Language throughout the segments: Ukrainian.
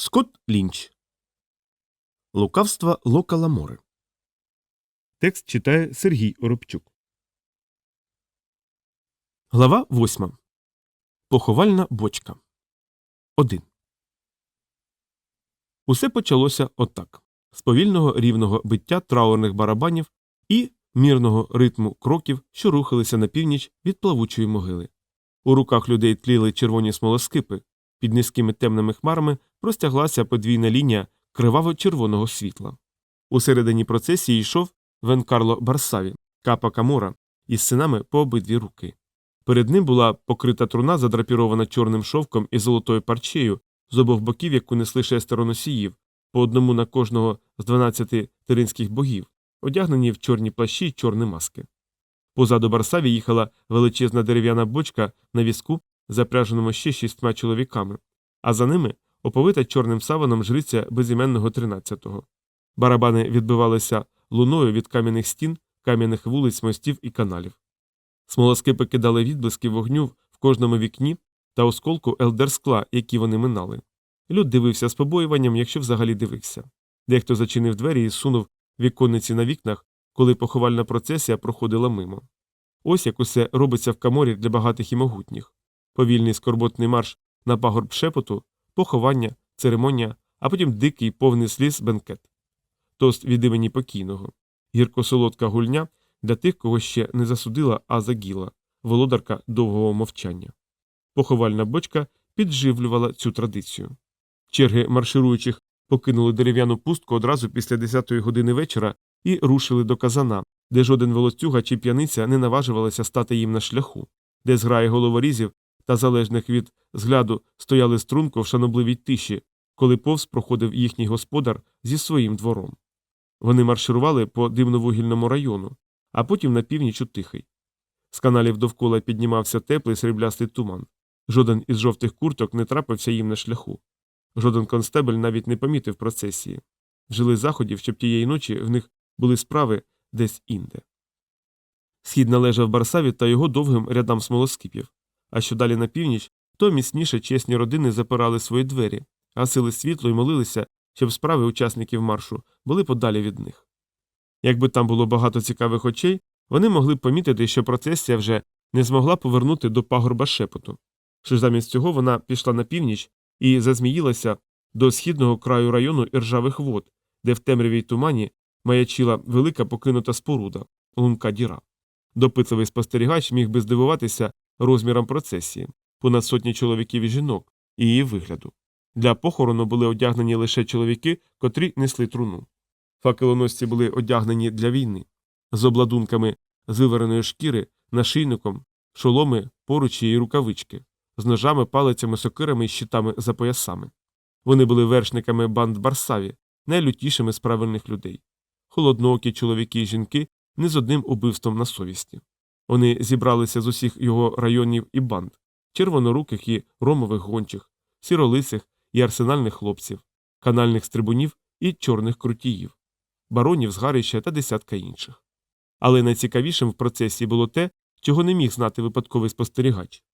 Скотт Лінч. Лукавства Лока Ламори. Текст читає Сергій Оробчук. Глава 8. Поховальна бочка. 1. Усе почалося отак. З повільного рівного биття траурних барабанів і мірного ритму кроків, що рухалися на північ від плавучої могили. У руках людей тліли червоні смолоскипи, під низькими темними хмарами простяглася подвійна лінія криваво-червоного світла. Усередині процесії йшов Венкарло Барсаві, капа Камора, із синами по обидві руки. Перед ним була покрита труна, задрапірована чорним шовком і золотою парчею, з обох боків, яку несли шестеро носіїв, по одному на кожного з дванадцяти тиринських богів, одягнені в чорні плащі й чорні маски. Позаду Барсаві їхала величезна дерев'яна бочка на візку, запряженому ще шістьма чоловіками, а за ними оповита чорним саваном жриця безіменного тринадцятого. Барабани відбивалися луною від кам'яних стін, кам'яних вулиць, мостів і каналів. Смолоскипи кидали відблиски вогню в кожному вікні та осколку елдерскла, які вони минали. Люд дивився з побоюванням, якщо взагалі дивився. Дехто зачинив двері і сунув віконниці на вікнах, коли поховальна процесія проходила мимо. Ось як усе робиться в каморі для багатих і могутніх повільний скорботний марш на пагорб шепоту, поховання, церемонія, а потім дикий повний сліз бенкет. Тост від імені покійного, гірко-солодка гульня для тих, кого ще не засудила, а загіла, володарка довгого мовчання. Поховальна бочка підживлювала цю традицію. Черги маршируючих покинули дерев'яну пустку одразу після 10-ї години вечора і рушили до казана, де жоден волоцюга чи п'яниця не наважувалася стати їм на шляху, де зграї головорізів та залежних від згляду стояли струнко в шанобливій тиші, коли повз проходив їхній господар зі своїм двором. Вони марширували по дивновугільному району, а потім на північ у тихий. З каналів довкола піднімався теплий сріблястий туман. Жоден із жовтих курток не трапився їм на шляху. Жоден констебель навіть не помітив процесії. Жили заходів, щоб тієї ночі в них були справи десь інде. Схід належав Барсаві та його довгим рядам смолоскипів, а що далі на північ, то міцніше чесні родини запирали свої двері, гасили світло і молилися, щоб справи учасників маршу були подалі від них. Якби там було багато цікавих очей, вони могли б помітити, що процесія вже не змогла повернути до пагорба шепоту, що замість цього вона пішла на північ і зазміїлася до східного краю району іржавих вод, де в темрявій тумані маячила велика покинута споруда, лунка діра. Допитливий спостерігач міг би здивуватися розміром процесії, понад сотні чоловіків і жінок, і її вигляду. Для похорону були одягнені лише чоловіки, котрі несли труну. Факелоносці були одягнені для війни, з обладунками з вивареної шкіри, нашийником, шоломи, поручі і рукавички, з ножами, палицями, сокирами і щитами за поясами. Вони були вершниками банд Барсаві, найлютішими з правильних людей. Холодноокі чоловіки і жінки не з одним убивством на совісті. Вони зібралися з усіх його районів і банд червоноруких і ромових гончих, сіролисих і арсенальних хлопців, канальних стрибунів і чорних крутіїв, баронів з Гарища та десятка інших. Але найцікавішим в процесі було те, чого не міг знати випадковий спостерігач.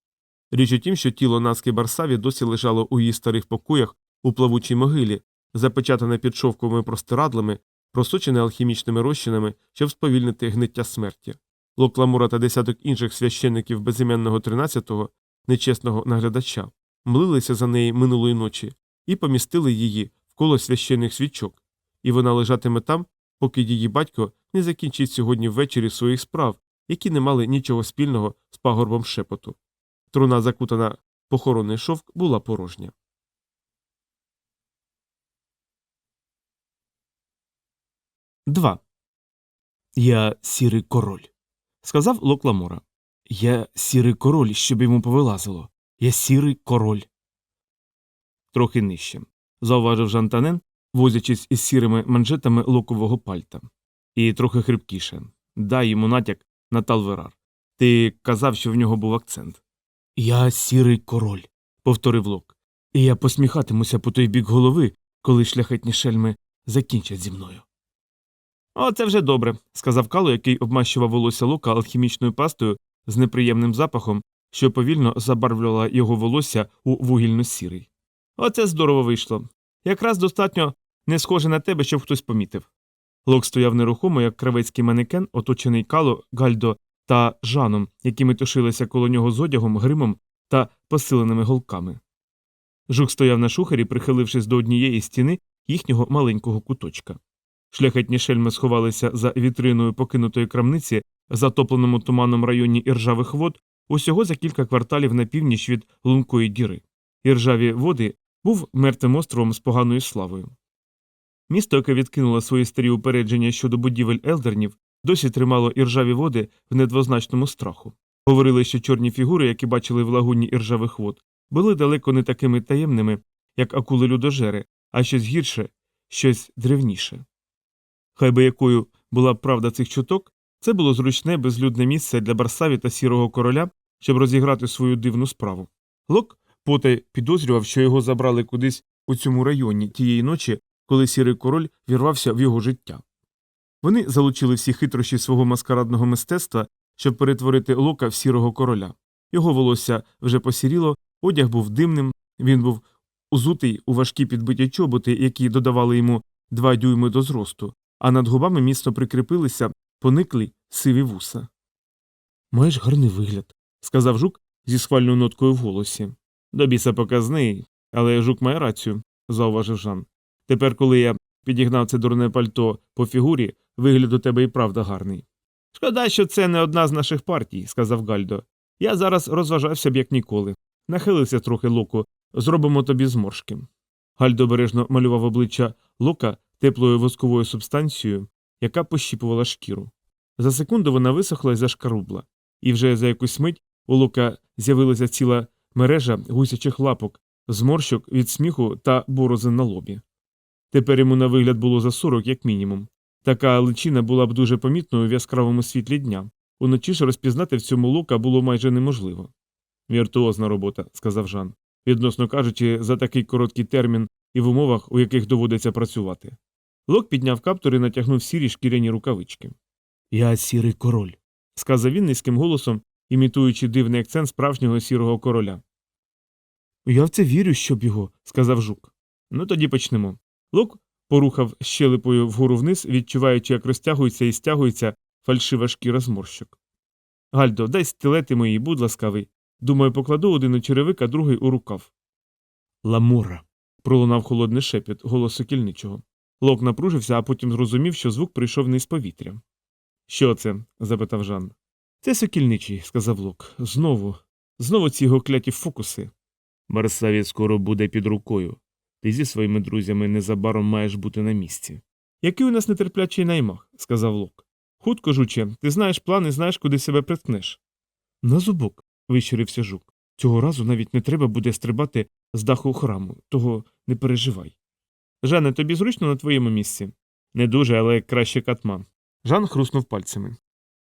Річ у тім, що тіло Наски Барсаві досі лежало у її старих покоях у плавучій могилі, запечатане під шовковими простирадлами, просочене алхімічними розчинами, щоб сповільнити гниття смерті. Локламура та десяток інших священників безіменного 13-го, нечесного наглядача, млилися за неї минулої ночі і помістили її в коло священних свічок, і вона лежатиме там, поки її батько не закінчить сьогодні ввечері своїх справ, які не мали нічого спільного з пагорбом шепоту. Труна, закутана похоронний шовк, була порожня. Два. Я сірий король, сказав Локламора. Я сірий король, щоб йому повилазило. Я сірий король. Трохи нижче. Зауважив Жантанен, возячись із сірими манжетами локового пальта. І трохи хрипкіше. Дай йому натяк на Талверар. Ти казав, що в нього був акцент. Я сірий король, повторив Лок. І я посміхатимуся по той бік голови, коли шляхетні шельми закінчать зі мною. О, це вже добре, сказав Кало, який обмащував волосся Лока алхімічною пастою з неприємним запахом, що повільно забарвлювала його волосся у вугільно сірий. Оце здорово вийшло. Якраз достатньо не схоже на тебе, щоб хтось помітив. Лок стояв нерухомо, як кравецький манекен, оточений кало, гальдо та жаном, які метушилися коло нього з одягом, гримом та посиленими голками. Жук стояв на шухері, прихилившись до однієї стіни їхнього маленького куточка. Шляхетні шельми сховалися за вітриною покинутої крамниці затопленому туманом районі іржавих вод усього за кілька кварталів на північ від лункої діри. Іржаві води був мертвим островом з поганою славою. Місто, яке відкинуло свої старі упередження щодо будівель елдернів, досі тримало іржаві води в недвозначному страху. Говорили, що чорні фігури, які бачили в лагуні іржавих вод, були далеко не такими таємними, як акули людожери, а щось гірше, щось древніше. Хай би якою була правда цих чуток, це було зручне безлюдне місце для Барсаві та сірого короля, щоб розіграти свою дивну справу. Лок потай підозрював, що його забрали кудись у цьому районі тієї ночі, коли сірий король вірвався в його життя. Вони залучили всі хитрощі свого маскарадного мистецтва, щоб перетворити лока в сірого короля. Його волосся вже посіріло, одяг був димним, він був узутий у важкі підбиті чоботи, які додавали йому два дюйми до зросту, а над губами міцно прикріпилися пониклі сиві вуса. Маєш гарний вигляд, сказав жук зі схвальною ноткою в голосі. До біса показний, але жук має рацію, зауважив Жан. Тепер, коли я підігнав це дурне пальто по фігурі, вигляд у тебе і правда гарний. Шкода, що це не одна з наших партій, сказав Гальдо. Я зараз розважався б як ніколи. Нахилився трохи локу, зробимо тобі зморшки. Гальдо обережно малював обличчя лока теплою восковою субстанцією, яка пощіпувала шкіру. За секунду вона висохла і зашкарубла, і вже за якусь мить у лока з'явилася ціла мережа гусячих лапок, зморщок від сміху та борозин на лобі. Тепер йому на вигляд було за сорок, як мінімум. Така личина була б дуже помітною в яскравому світлі дня. Уночі ж розпізнати в цьому лука було майже неможливо. Віртуозна робота, сказав Жан, відносно кажучи, за такий короткий термін і в умовах, у яких доводиться працювати. Лок підняв каптур і натягнув сірі шкіряні рукавички. Я сірий король, сказав він низьким голосом, імітуючи дивний акцент справжнього сірого короля. Я в це вірю, щоб його, сказав жук. Ну тоді почнемо. Лок порухав щелепою вгору вниз, відчуваючи, як розтягується і стягується фальшива шкіра зморщок. Гальдо, дай стилети мої, будь ласкавий. Думаю, покладу один у черевик, а другий у рукав. Ламура. пролунав холодний шепіт голос сокільничого. Лок напружився, а потім зрозумів, що звук прийшов не з повітря. Що це? запитав Жан. Це сокільничий, сказав Лок. Знову. Знову ці його кляті фокуси. Марсаві скоро буде під рукою. Ти зі своїми друзями незабаром маєш бути на місці. Який у нас нетерплячий наймах, сказав Лок. Хутко, жуче, ти знаєш план і знаєш, куди себе приткнеш. На зубок, вищирився жук. Цього разу навіть не треба буде стрибати з даху храму, того не переживай. Жане, тобі зручно на твоєму місці? Не дуже, але краще катман. Жан хруснув пальцями.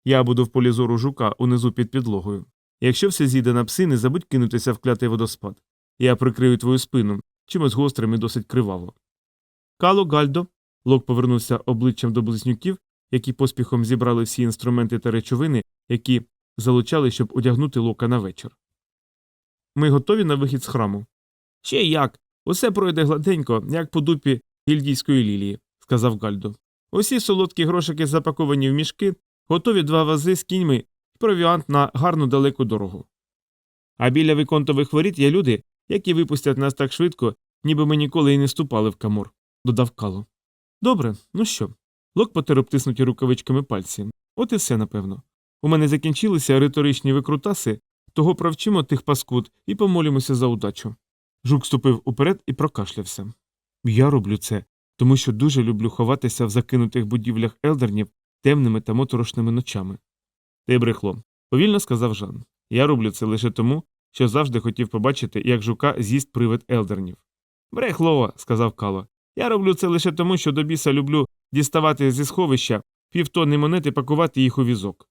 Я буду в полі зору жука унизу під підлогою. Якщо все зійде на пси, не забудь кинутися в клятий водоспад. Я прикрию твою спину, чимось гострим і досить криваво. Кало, Гальдо. Лок повернувся обличчям до близнюків, які поспіхом зібрали всі інструменти та речовини, які залучали, щоб одягнути лока на вечір. Ми готові на вихід з храму. Ще як. Усе пройде гладенько, як по дупі гільдійської лілії, сказав Гальдо. Усі солодкі грошики запаковані в мішки, готові два вази з кіньми і провіант на гарну далеку дорогу. А біля виконтових воріт є люди, які випустять нас так швидко, ніби ми ніколи й не ступали в камор, додав Кало. Добре, ну що? Лок обтиснуті рукавичками пальці. От і все, напевно. У мене закінчилися риторичні викрутаси, того провчимо тих паскуд і помолімося за удачу. Жук ступив уперед і прокашлявся. Я роблю це, тому що дуже люблю ховатися в закинутих будівлях елдернів темними та моторошними ночами. Ти брехло, повільно сказав Жан. Я роблю це лише тому, що завжди хотів побачити, як жука з'їсть привид елдернів. Брехло, сказав Кало. Я роблю це лише тому, що до біса люблю діставати зі сховища півтонни монет і пакувати їх у візок.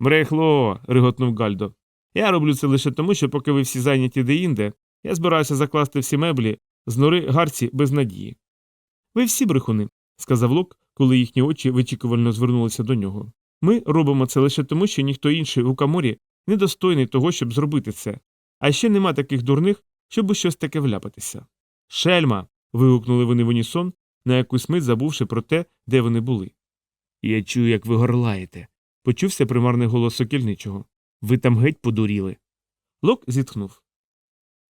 Брехло. риготнув Гальдо. Я роблю це лише тому, що поки ви всі зайняті деінде, я збираюся закласти всі меблі з нори гарці без надії. Ви всі брехуни, сказав Лок, коли їхні очі вичікувально звернулися до нього. Ми робимо це лише тому, що ніхто інший у каморі недостойний того, щоб зробити це, а ще нема таких дурних, щоб у щось таке вляпатися. Шельма. вигукнули вони в унісон, на якусь мить забувши про те, де вони були. Я чую, як ви горлаєте. Почувся примарний голос сокільничого. Ви там геть подуріли. Лок зітхнув.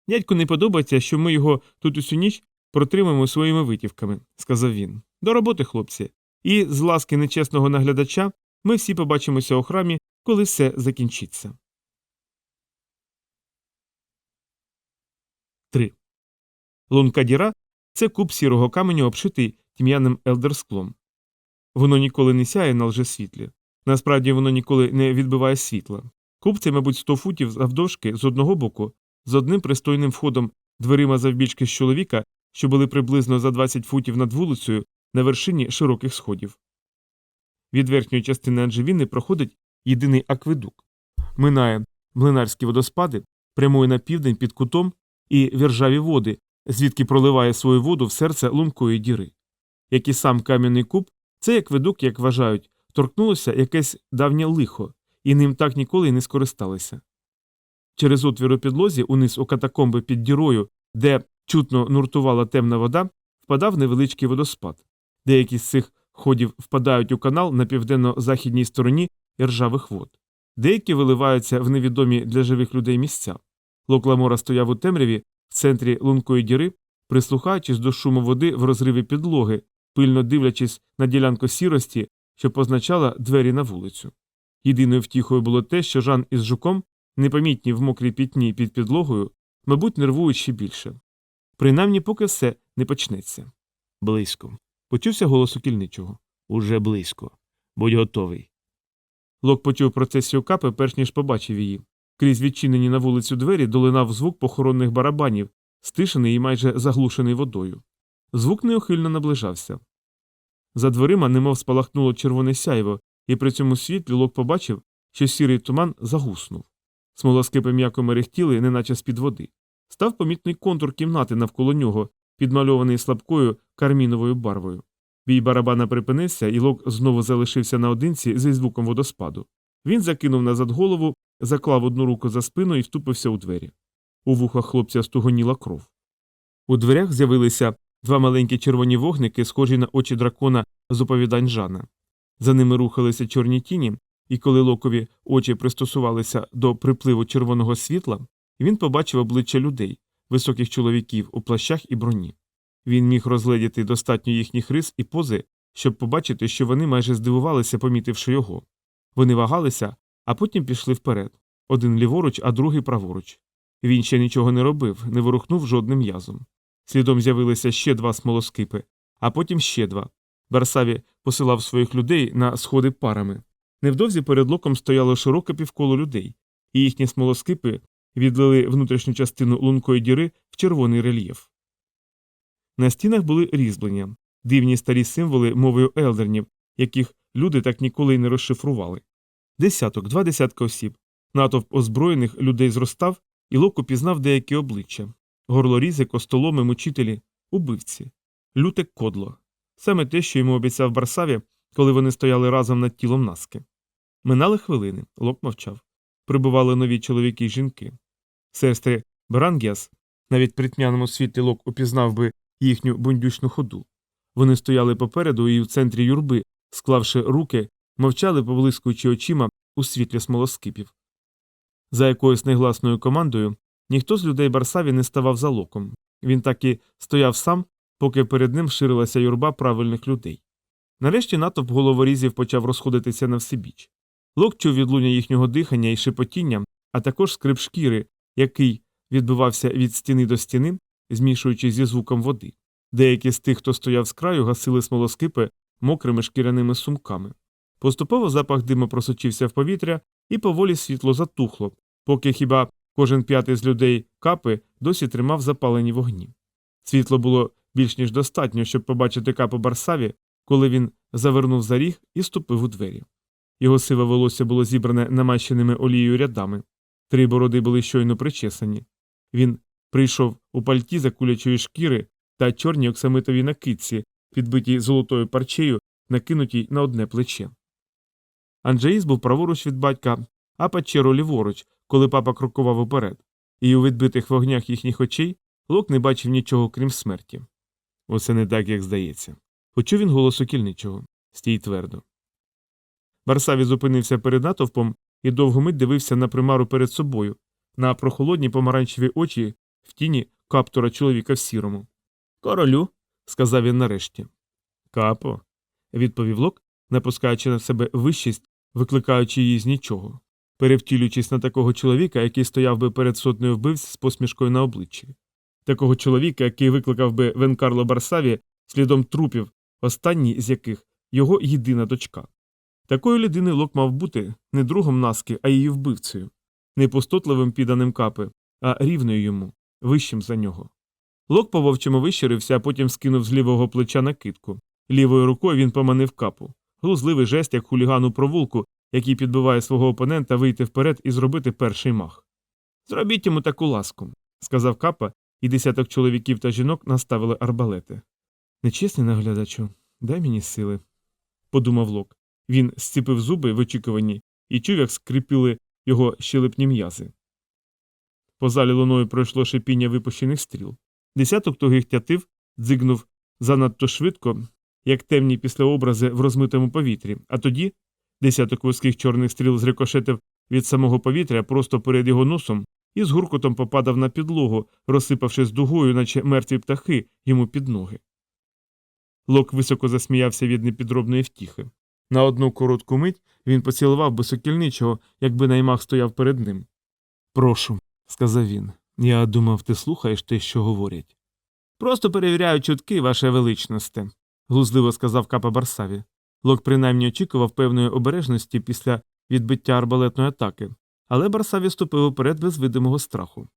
Дядьку не подобається, що ми його тут усю ніч протримаємо своїми витівками, сказав він. До роботи, хлопці. І з ласки нечесного наглядача ми всі побачимося у храмі, коли все закінчиться. 3. Лунка діра це куб сірого каменю, обшитий тьмяним елдерсклом. Воно ніколи не сяє на лжесвітлі. Насправді воно ніколи не відбиває світла. Куб це, мабуть, 100 футів завдовжки з одного боку, з одним пристойним входом дверима завбільшки з чоловіка, що були приблизно за 20 футів над вулицею на вершині широких сходів. Від верхньої частини Анжевіни проходить єдиний акведук. Минає млинарські водоспади, прямує на південь під кутом і віржаві води, звідки проливає свою воду в серце лункої діри. Як і сам кам'яний куб, цей акведук, як вважають, торкнулося якесь давнє лихо, і ним так ніколи й не скористалися. Через отвір у підлозі, униз у катакомби під дірою, де чутно нуртувала темна вода, впадав невеличкий водоспад. Деякі з цих ходів впадають у канал на південно-західній стороні іржавих вод. Деякі виливаються в невідомі для живих людей місця. Локламора стояв у темряві в центрі лункої діри, прислухаючись до шуму води в розриві підлоги, пильно дивлячись на ділянку сірості, що позначала двері на вулицю. Єдиною втіхою було те, що Жан із жуком, непомітні в мокрій пітні під підлогою, мабуть, нервують ще більше. Принаймні, поки все не почнеться. Близько. Почувся голос у кільничого. Уже близько. Будь готовий. Лок почув процесію капи, перш ніж побачив її. Крізь відчинені на вулицю двері долинав звук похоронних барабанів, стишений і майже заглушений водою. Звук неохильно наближався. За дверима немов спалахнуло червоне сяйво, і при цьому світлі Лок побачив, що сірий туман загуснув. Смолоскипи м'яко мерехтіли, неначе з-під води. Став помітний контур кімнати навколо нього, підмальований слабкою карміновою барвою. Бій барабана припинився, і Лок знову залишився наодинці зі звуком водоспаду. Він закинув назад голову, заклав одну руку за спину і вступився у двері. У вухах хлопця стугоніла кров. У дверях з'явилися два маленькі червоні вогники, схожі на очі дракона з оповідань Жана. За ними рухалися чорні тіні, і коли локові очі пристосувалися до припливу червоного світла, він побачив обличчя людей, високих чоловіків у плащах і броні. Він міг розгледіти достатньо їхніх рис і пози, щоб побачити, що вони майже здивувалися, помітивши його. Вони вагалися, а потім пішли вперед один ліворуч, а другий праворуч. Він ще нічого не робив, не ворухнув жодним м'язом. Слідом з'явилися ще два смолоскипи, а потім ще два. Барсаві посилав своїх людей на сходи парами. Невдовзі перед локом стояло широке півколо людей, і їхні смолоскипи відлили внутрішню частину лункої діри в червоний рельєф. На стінах були різьблення, дивні старі символи мовою елдернів, яких люди так ніколи й не розшифрували. Десяток, два десятка осіб. Натовп озброєних людей зростав, і Локо пізнав деякі обличчя горлорізи, костоломи, мучителі, убивці, люте кодло. Саме те, що йому обіцяв Барсаві, коли вони стояли разом над тілом наски. Минали хвилини, Лок мовчав. Прибували нові чоловіки й жінки. Сестри Брангіас, навіть при тьмяному світлі Лок упізнав би їхню бундючну ходу. Вони стояли попереду і в центрі юрби, склавши руки, мовчали, поблискуючи очима у світлі смолоскипів. За якоюсь негласною командою ніхто з людей Барсаві не ставав за локом. Він так і стояв сам, поки перед ним ширилася юрба правильних людей. Нарешті натовп головорізів почав розходитися на всебіч. Лок чув відлуння їхнього дихання і шепотіння, а також скрип шкіри, який відбивався від стіни до стіни, змішуючись зі звуком води. Деякі з тих, хто стояв з краю, гасили смолоскипи мокрими шкіряними сумками. Поступово запах диму просочився в повітря, і поволі світло затухло, поки хіба кожен п'ятий з людей капи досі тримав запалені вогні. Світло було більш ніж достатньо, щоб побачити капу Барсаві, коли він завернув за ріг і ступив у двері. Його сиве волосся було зібране намащеними олією рядами, три бороди були щойно причесані. Він прийшов у пальті закулячої шкіри та чорній оксамитовій накидці, підбитій золотою парчею, накинутій на одне плече. Анджеїс був праворуч від батька, а Пачеро ліворуч, коли папа крокував уперед, і у відбитих вогнях їхніх очей Лок не бачив нічого крім смерті. Усе не так, як здається. Почув він голос окільничого. Стій твердо. Барсаві зупинився перед натовпом і довго мить дивився на примару перед собою, на прохолодні помаранчеві очі в тіні каптура чоловіка в сірому. Королю, сказав він нарешті. Капо, відповів Лок, напускаючи на себе вищість, викликаючи її з нічого, перевтілюючись на такого чоловіка, який стояв би перед сотнею вбивць з посмішкою на обличчі, такого чоловіка, який викликав би Венкарло Барсаві слідом трупів, останній з яких його єдина дочка. Такою людиною Лок мав бути не другом наски, а її вбивцею, не пустотливим підданим капи, а рівною йому, вищим за нього. Лок по вовчому вищирився, а потім скинув з лівого плеча накидку. Лівою рукою він поманив капу. Глузливий жест, як хуліган у провулку, який підбиває свого опонента вийти вперед і зробити перший мах. Зробіть йому таку ласку, сказав капа, і десяток чоловіків та жінок наставили арбалети. Нечесний наглядачу, дай мені сили, подумав Лок. Він зціпив зуби в очікуванні і чув, як скрипіли його щелепні м'язи. По залі луною пройшло шипіння випущених стріл. Десяток тугих тятив дзигнув занадто швидко, як темні післяобрази в розмитому повітрі, а тоді десяток вузьких чорних стріл зрикошетив від самого повітря просто перед його носом і з гуркотом попадав на підлогу, розсипавшись дугою, наче мертві птахи йому під ноги. Лок високо засміявся від непідробної втіхи. На одну коротку мить він поцілував би сокільничого, якби наймах стояв перед ним. Прошу, сказав він. Я думав, ти слухаєш те, що говорять. Просто перевіряю чутки, ваше величносте, глузливо сказав капа Барсаві. Лок принаймні очікував певної обережності після відбиття арбалетної атаки, але Барсаві ступив уперед без видимого страху.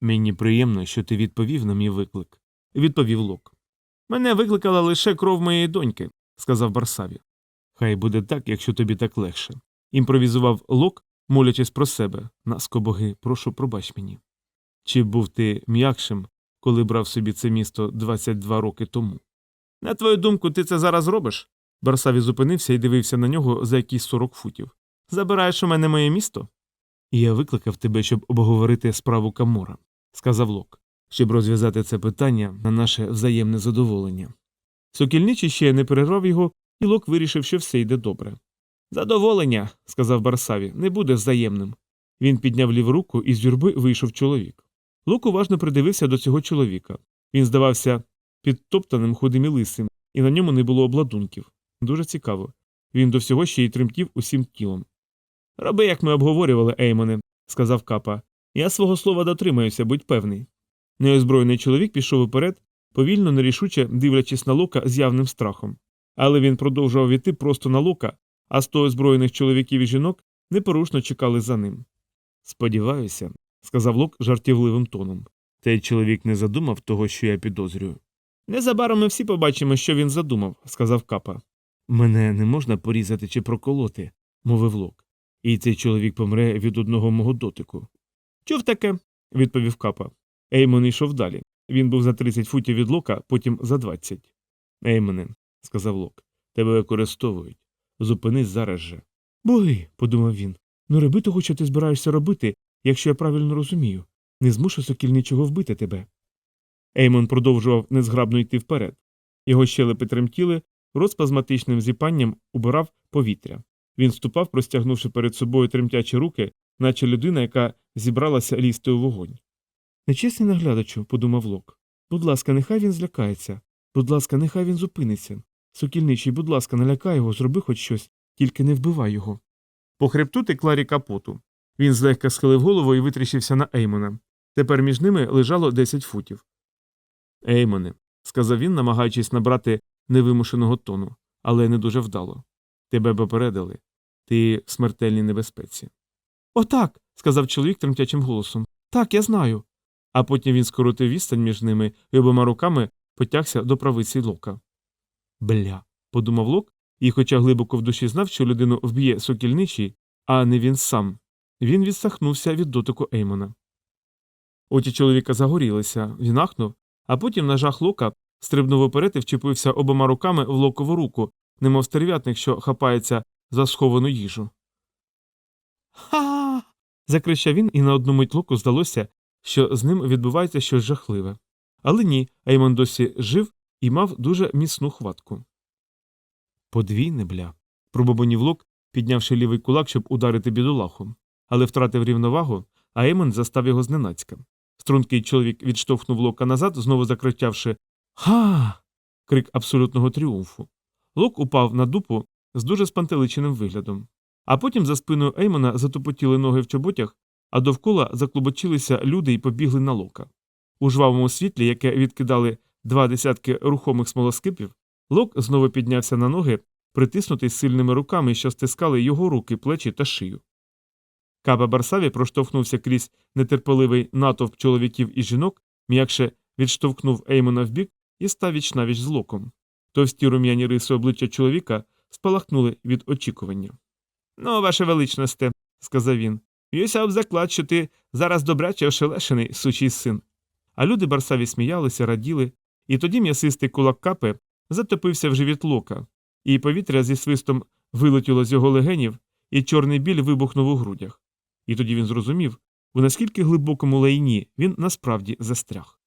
Мені приємно, що ти відповів на мій виклик, відповів Лок. Мене викликала лише кров моєї доньки, сказав Барсаві. Хай буде так, якщо тобі так легше. Імпровізував Лок, молячись про себе. Наско боги, прошу, пробач мені. Чи був ти м'якшим, коли брав собі це місто 22 роки тому? На твою думку, ти це зараз робиш? Барсаві зупинився і дивився на нього за якісь 40 футів. Забираєш у мене моє місто? Я викликав тебе, щоб обговорити справу Камора, сказав Лок, щоб розв'язати це питання на наше взаємне задоволення. Сокільничий ще не перервав його, і Лок вирішив, що все йде добре. Задоволення, сказав Барсаві, не буде взаємним. Він підняв ліву руку, і з юрби вийшов чоловік. Лук уважно придивився до цього чоловіка. Він здавався підтоптаним худим і лисим, і на ньому не було обладунків. Дуже цікаво. Він до всього ще й тремтів усім тілом. Роби, як ми обговорювали, Еймоне, сказав капа. Я свого слова дотримаюся, будь певний. Неозброєний чоловік пішов уперед, повільно, нерішуче дивлячись на лука з явним страхом. Але він продовжував іти просто на лука, а сто озброєних чоловіків і жінок непорушно чекали за ним. Сподіваюся, сказав Лок жартівливим тоном. Цей чоловік не задумав того, що я підозрюю. Незабаром ми всі побачимо, що він задумав, сказав капа. Мене не можна порізати чи проколоти, мовив Лок. І цей чоловік помре від одного мого дотику. Чув таке, відповів капа. Еймон йшов далі. Він був за 30 футів від лока, потім за 20. Еймоне, сказав Лок, тебе використовують. Зупинись зараз же. Боги, подумав він. Ну роби того, що ти збираєшся робити, якщо я правильно розумію. Не змушу сокільничого вбити тебе. Еймон продовжував незграбно йти вперед. Його щелепи тремтіли, розпазматичним зіпанням убирав повітря. Він ступав, простягнувши перед собою тремтячі руки, наче людина, яка зібралася лізти у вогонь. Нечесний наглядачу, подумав Лок. Будь ласка, нехай він злякається. Будь ласка, нехай він зупиниться. Сокільничий, будь ласка, не лякай його, зроби хоч щось, тільки не вбивай його. По хребту текла ріка поту. Він злегка схилив голову і витріщився на Еймона. Тепер між ними лежало 10 футів. Еймоне, сказав він, намагаючись набрати невимушеного тону, але не дуже вдало. Тебе попередили. Ти в смертельній небезпеці. Отак. сказав чоловік тремтячим голосом. Так, я знаю. А потім він скоротив відстань між ними і обома руками потягся до правиці лока. Бля. подумав лок, і, хоча глибоко в душі знав, що людину вб'є сокільничий, а не він сам, він відсахнувся від дотику Еймона. Очі чоловіка загорілися, він ахнув, а потім на жах лока стрибнув уперед і вчепився обома руками в локову руку, немов стерв'ятник, що хапається за сховану їжу. Ха. закричав він, і на одну мить локу здалося, що з ним відбувається щось жахливе. Але ні, Еймон досі жив і мав дуже міцну хватку. Подвійне бля. пробобонів лок, піднявши лівий кулак, щоб ударити бідолаху, але втратив рівновагу, а Еймон застав його зненацька. Стрункий чоловік відштовхнув лока назад, знову закричавши Ха. крик абсолютного тріумфу. Лок упав на дупу з дуже спантеличеним виглядом. А потім за спиною Еймона затопотіли ноги в чоботях, а довкола заклубочилися люди і побігли на лока. У жвавому світлі, яке відкидали два десятки рухомих смолоскипів, лок знову піднявся на ноги, притиснутий сильними руками, що стискали його руки, плечі та шию. Каба Барсаві проштовхнувся крізь нетерпеливий натовп чоловіків і жінок, м'якше відштовхнув Еймона вбік і став вічнавіч з локом. Товсті рум'яні риси обличчя чоловіка спалахнули від очікування. Ну, ваше величносте, сказав він, б'юся об заклад, що ти зараз добряче ошелешений, сучий син. А люди Барсаві сміялися, раділи, і тоді м'ясистий кулак капи затопився в живіт лока, і повітря зі свистом вилетіло з його легенів, і чорний біль вибухнув у грудях. І тоді він зрозумів, у наскільки глибокому лайні він насправді застряг.